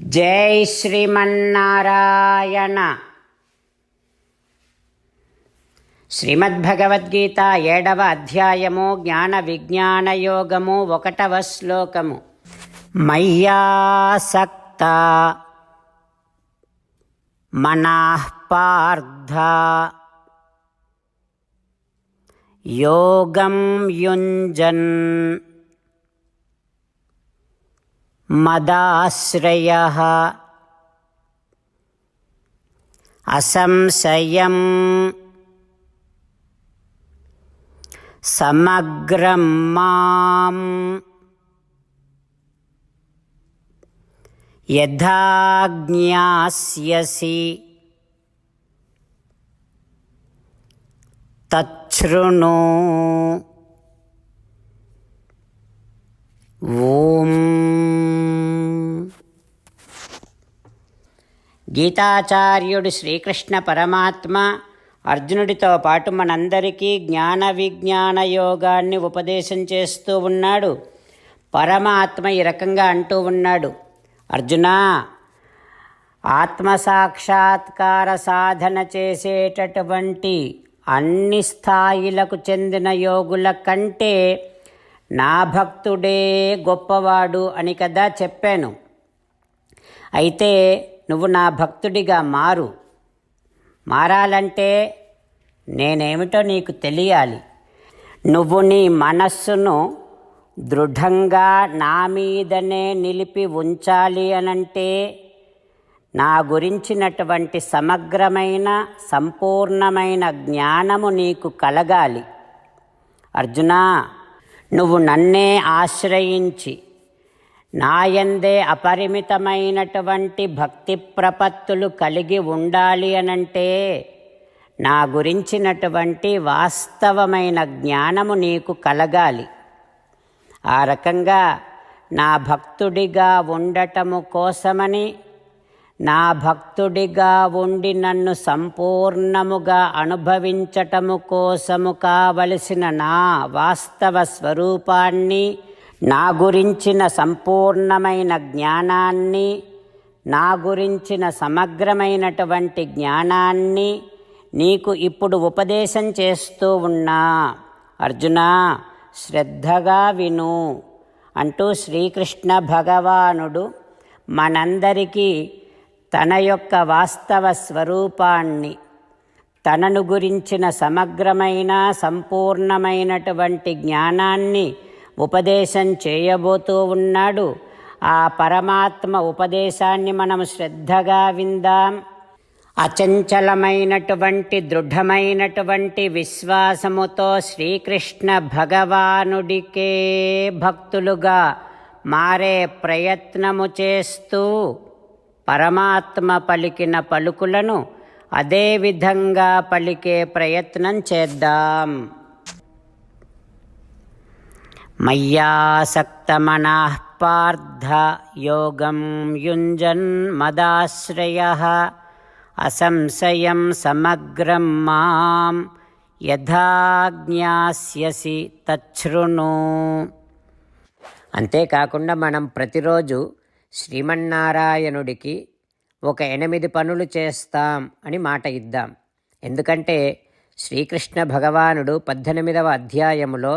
జై శ్రీమన్నారాయణ. శ్రీమద్భగవద్గీత ఏడవ అధ్యాయము జ్ఞాన విజ్ఞాన యోగము ఒకటవ శ్లోకము. మయ్యాసక్త మనాపార్థ యోగం యుంజన్. మదాశ్రయः. అసంశయం. సమగ్రం మాం. యథా జ్ఞాస్యసి తచ్ఛృణు. ఓం గీతాచార్యుడు శ్రీకృష్ణ పరమాత్మ అర్జునుడితో పాటు మనందరికీ జ్ఞాన విజ్ఞాన యోగాన్ని ఉపదేశం చేస్తూ ఉన్నాడు. పరమాత్మ ఈ రకంగా అంటూ ఉన్నాడు. అర్జునా ఆత్మసాక్షాత్కార సాధన చేసేటటువంటి అన్ని స్థాయిలకు చెందిన యోగుల కంటే నా భక్తుడే గొప్పవాడు అని కదా చెప్పాను. అయితే నువ్వు నా భక్తుడిగా మారు. మారాలంటే నేనేమిటో నీకు తెలియాలి. నువ్వు నీ మనస్సును దృఢంగా నా మీదనే నిలిపి ఉంచాలి అనంటే నా గురించినటువంటి సమగ్రమైన సంపూర్ణమైన జ్ఞానము నీకు కలగాలి. అర్జునా నువ్వు నన్నే ఆశ్రయించి నాయందే అపరిమితమైనటువంటి భక్తి ప్రపత్తులు కలిగి ఉండాలి అనంటే నా గురించినటువంటి వాస్తవమైన జ్ఞానము నీకు కలగాలి. ఆ రకంగా నా భక్తుడిగా ఉండటము కోసమని నా భక్తుడిగా ఉండి నన్ను సంపూర్ణముగా అనుభవించటము కోసము కావలసిన నా వాస్తవ స్వరూపాన్ని నా గురించిన సంపూర్ణమైన జ్ఞానాన్ని నా గురించిన సమగ్రమైనటువంటి జ్ఞానాన్ని నీకు ఇప్పుడు ఉపదేశం చేస్తూ ఉన్నా. అర్జున శ్రద్ధగా విను అంటూ శ్రీకృష్ణ భగవానుడు మనందరికీ తన యొక్క వాస్తవ స్వరూపాన్ని తనను గురించిన సమగ్రమైన సంపూర్ణమైనటువంటి జ్ఞానాన్ని ఉపదేశం చేయబోతూ ఉన్నాడు. ఆ పరమాత్మ ఉపదేశాన్ని మనం శ్రద్ధగా విందాం. అచంచలమైనటువంటి దృఢమైనటువంటి విశ్వాసముతో శ్రీకృష్ణ భగవానుడికే భక్తులుగా మారే ప్రయత్నము చేస్తూ పరమాత్మ పలికిన పలుకులను అదే విధంగా పలికే ప్రయత్నం చేద్దాం. మయ్యాసక్తమనః పార్థ యోగం యుంజన్ మదాశ్రయ అసంశయం సమగ్రం మాం యథా జ్ఞాస్యసి తచ్ఛృణు అంతేకాకుండా మనం ప్రతిరోజు శ్రీమన్నారాయణుడికి ఒక ఎనిమిది పనులు చేస్తాం అని మాట ఇద్దాం. ఎందుకంటే శ్రీకృష్ణ భగవానుడు పద్దెనిమిదవ అధ్యాయములో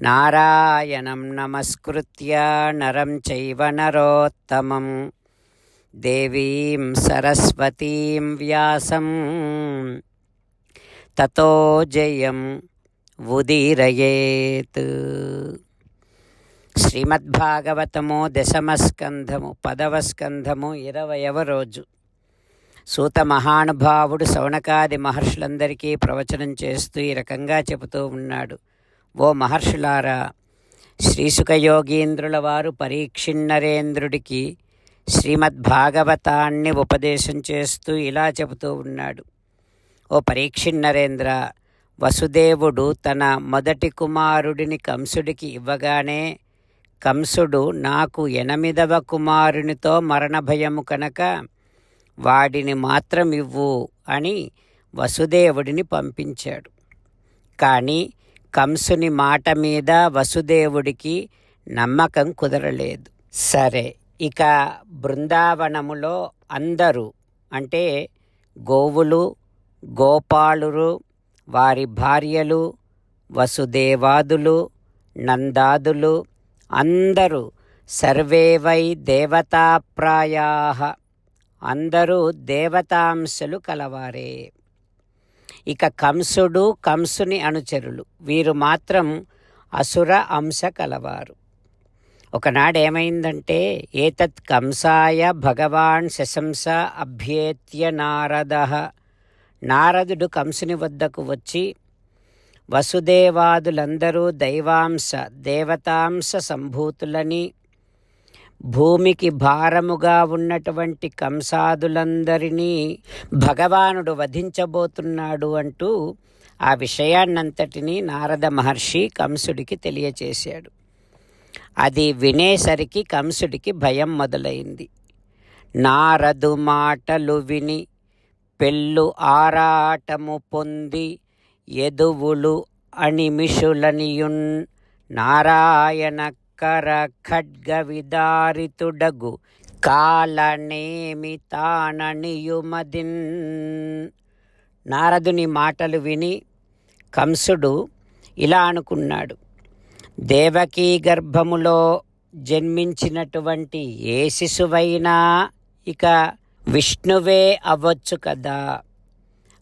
నారాయణం నమస్కృత్య నరం చైవ నరోత్తమం. దేవీం సరస్వతీం వ్యాసం. తతో జయం ఉదీరయేత్. శ్రీమద్భాగవతము దశమస్కంధము పదవ స్కంధము ఇరవయవ రోజు. సూత మహానుభావుడు సౌనకాది మహర్షులందరికీ ప్రవచనం చేస్తూ ఈ రకంగా చెబుతూ ఉన్నాడు. ఓ మహర్షులారా శ్రీసుఖయోగీంద్రుల వారు పరీక్షిన్నరేంద్రుడికి శ్రీమద్భాగవతాన్ని ఉపదేశం చేస్తూ ఇలా చెబుతూ ఉన్నాడు. ఓ పరీక్షిన్నరేంద్ర వసుదేవుడు తన మొదటి కుమారుడిని కంసుడికి ఇవ్వగానే కంసుడు నాకు ఎనిమిదవ కుమారునితో మరణ భయము కనుక వాడిని మాత్రం ఇవ్వు అని వసుదేవుడిని పంపించాడు. కానీ కంసుని మాట మీద వసుదేవుడికి నమ్మకం కుదరలేదు. సరే ఇక బృందావనములో అందరూ అంటే గోవులు గోపాలురు వారి భార్యలు వసుదేవాదులు నందాదులు అందరూ సర్వేవై దేవతాప్రాయా. అందరూ దేవతాంశలు కలవారే. ఇక కంసుడు కంసుని అనుచరులు. వీరు మాత్రం అసుర అంశ కలవారు. ఒకనాడేమైందంటే ఏతత్ కంసాయ భగవాన్ శశంస అభ్యేత్య నారద. నారదుడు కంసుని వద్దకు వచ్చి వసుదేవాదులందరూ దైవాంశ దేవతాంశ సంభూతులని భూమికి భారముగా ఉన్నటువంటి కంసాదులందరినీ భగవానుడు వధించబోతున్నాడు అంటూ ఆ విషయాన్నంతటినీ నారద మహర్షి కంసుడికి తెలియచేశాడు. అది వినేసరికి కంసుడికి భయం మొదలైంది. నారదు మాటలు విని పెళ్ళు ఆరాటము పొంది ఎదువులు అణిమిషులనియున్ నారాయణ కర ఖడ్గ విదారితుడగు కాలనేమి తాననియుమదిన్ నారదుని మాటలు విని కంసుడు ఇలా అనుకున్నాడు దేవకీ గర్భములో జన్మించినటువంటి ఏ శిశువైనా ఇక విష్ణువే అవ్వచ్చు కదా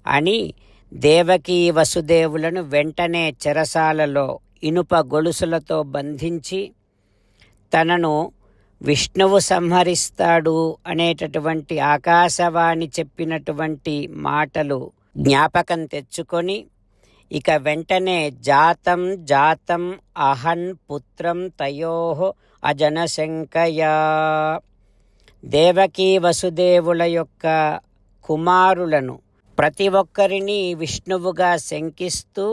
అని దేవకీ వసుదేవులను వెంటనే చెరసాలలో ఇనుప గొలుసులతో బంధించి తనను విష్ణువు సంహరిస్తాడు అనేటటువంటి ఆకాశవాణి చెప్పినటువంటి మాటలు జ్ఞాపకం తెచ్చుకొని ఇక వెంటనే జాతం జాతం అహన్ పుత్రం తయో అజనశంకయా. దేవకీ వసుదేవుల యొక్క కుమారులను ప్రతి ఒక్కరిని విష్ణువుగా శంకిస్తూ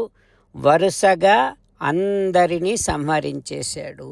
వరుసగా అందరినీ సంహరించేశాడు.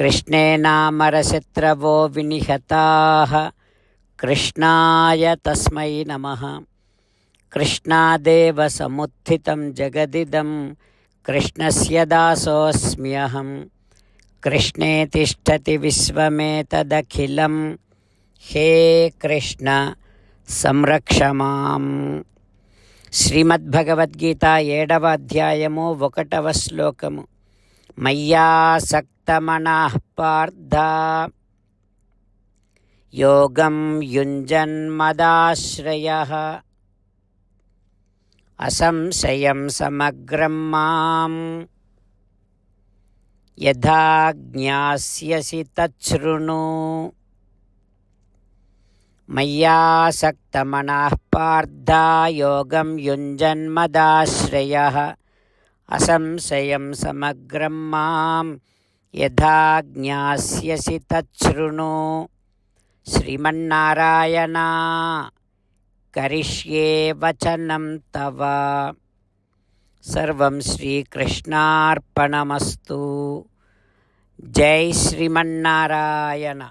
కృష్ణేనామరశత్రవో వినిహతా కృష్ణాయ తస్మై నమ కృష్ణాదేవ సముత్థితం జగదిదం కృష్ణస్య దాసోऽస్మ్యహం కృష్ణే తిష్టతి విశ్వమేతదఖిలం హే కృష్ణ సంరక్షమాం శ్రీమద్భగవద్గీత ఏడవ అధ్యాయము ఒకటవ శ్లోకము మయ్యాసక్తమనః పార్థ యోగం యుంజన్మదాశ్రయ అసంశయం సమగ్రం మాం యథా జ్ఞాస్యసి తచ్ఛృణు మయ్యాసక్తమనః పార్థ యోగం యుంజన్మదాశ్రయ అసంశయం సమగ్రం మాం యథా యథాజ్ఞాస్యసి తృణు శ్రీమన్నారాయణ కరిష్యే వచనం తవ. సర్వం శ్రీకృష్ణార్పణమస్తు. జై శ్రీమన్నారాయణ.